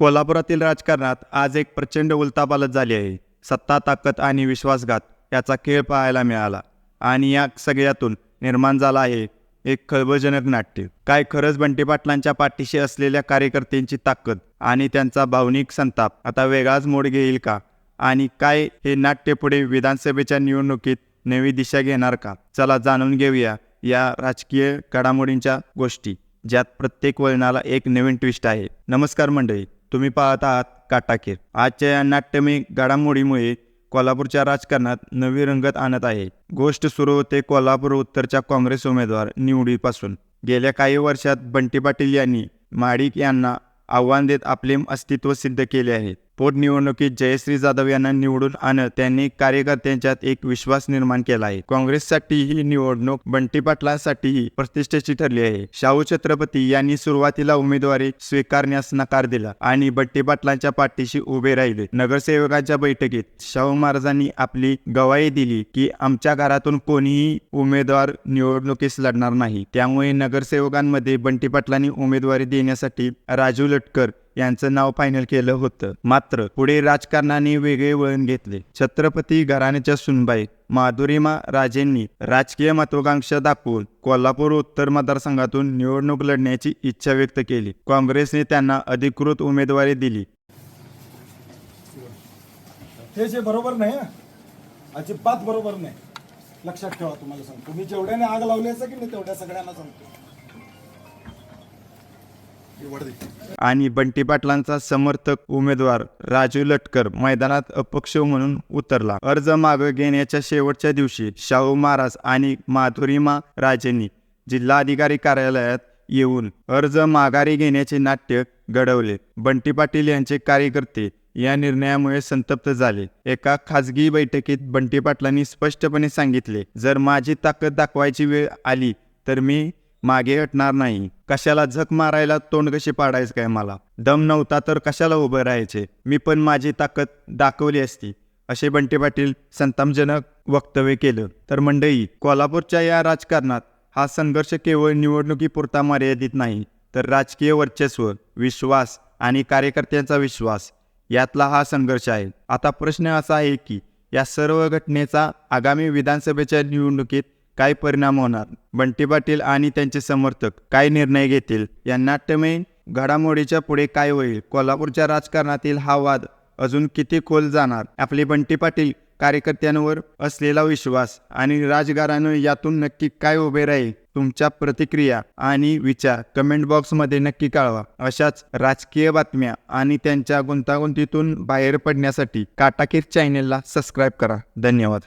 कोल्हापुरातील राजकारणात आज एक प्रचंड उलथापालथ झाली आहे. सत्ता ताकद आणि विश्वासघात याचा खेळ पाहायला मिळाला आणि या सगळ्यातून निर्माण झाला आहे एक खळबळजनक नाट्य. काय खरंच बंटी पाटलांच्या पाठीशी असलेल्या कार्यकर्त्यांची ताकद आणि त्यांचा भावनिक संताप आता वेगळाच मोड घेईल का? आणि काय हे नाट्य पुढे विधानसभेच्या निवडणुकीत नवी दिशा घेणार का? चला जाणून घेऊया या राजकीय घडामोडींच्या गोष्टी ज्यात प्रत्येक वळणाला एक नवीन ट्विस्ट आहे. नमस्कार मंडळी. तुम्ही पाहत आहात काटाकीर आजच्या या नाट्यमय घडामोडीमुळे कोल्हापूरच्या राजकारणात नवी रंगत आणत आहे. गोष्ट सुरू होते कोल्हापूर उत्तरच्या काँग्रेस उमेदवार निवडीपासून. गेल्या काही वर्षात बंटी पाटील यांनी माडिक यांना आव्हान देत आपले अस्तित्व सिद्ध केले आहे. पोटनिवडणुकीत जयश्री जाधव यांना निवडून आणत त्यांनी कार्यकर्त्यांच्यात एक विश्वास निर्माण केला आहे. काँग्रेससाठी ही निवडणूक बंटी पाटलांसाठीही प्रतिष्ठेची ठरली आहे. शाहू छत्रपती यांनी सुरुवातीला उमेदवारी स्वीकारण्यास नकार दिला आणि बंटी पाटलांच्या पाठीशी उभे राहिले. नगरसेवकांच्या बैठकीत शाहू महाराजांनी आपली गवाही दिली की आमच्या घरातून कोणीही उमेदवार निवडणुकीस लढणार नाही. त्यामुळे नगरसेवकांमध्ये बंटी पाटलांनी उमेदवारी देण्यासाठी राजू लटकर यांचं नाव फायनल केलं होतं. मात्र पुढे राजकारणाने वेगळे वळण घेतले. छत्रपती घराण्याच्या सुनबाई माधुरीमा राजेंनी राजकीय महत्वाकांक्षा दाखवून कोल्हापूर उत्तर मतदारसंघातून निवडणूक लढण्याची इच्छा व्यक्त केली. काँग्रेसने त्यांना अधिकृत उमेदवारी दिली. हे जे बरोबर नाही अजिबात बरोबर नाही. लक्षात ठेवा तुम्हाला सांगतो. मी जेवढ्याने आग लावली असं की मी तेवढ्या सगळ्यांना सांगतो. आणि बंटी पाटलांचा समर्थक उमेदवार राजू लटकर मैदानात अपक्ष म्हणून उतरला. अर्ज मागे घेण्याच्या शेवटच्या दिवशी शाहू महाराज आणि माधुरीमा राजेंनी जिल्हाधिकारी कार्यालयात येऊन अर्ज माघारी घेण्याचे नाट्य घडवले. बंटी पाटील यांचे कार्यकर्ते या निर्णयामुळे संतप्त झाले. एका खासगी बैठकीत बंटी पाटलांनी स्पष्टपणे सांगितले जर माझी ताकद दाखवायची वेळ आली तर मी मागे हटणार नाही. कशाला झक मारायला तोंड कशी पाडायचं काय मला? दम नव्हता तर कशाला उभं राहायचे? मी पण माझी ताकद दाखवली असती. असे बंटी पाटील संतापजनक वक्तव्य केलं. तर मंडई कोल्हापूरच्या या राजकारणात हा संघर्ष केवळ निवडणुकीपुरता मर्यादित नाही तर राजकीय वर्चस्व विश्वास आणि कार्यकर्त्यांचा विश्वास यातला हा संघर्ष आहे. आता प्रश्न असा आहे की या सर्व घटनेचा आगामी विधानसभेच्या निवडणुकीत काय परिणाम होणार? बंटी पाटील आणि त्यांचे समर्थक काय निर्णय घेतील? या नाट्यमय घडामोडीच्या पुढे काय होईल? कोल्हापूरच्या राजकारणातील हा वाद अजून किती खोल जाणार? आपले बंटी पाटील कार्यकर्त्यांवर असलेला विश्वास आणि राजकारण यातून नक्की काय उभे राहील? तुमच्या प्रतिक्रिया आणि विचार कमेंट बॉक्समध्ये नक्की कळवा. अशाच राजकीय बातम्या आणि त्यांच्या गुंतागुंतीतून बाहेर पडण्यासाठी काटाकीर चॅनेलला सबस्क्राईब करा. धन्यवाद.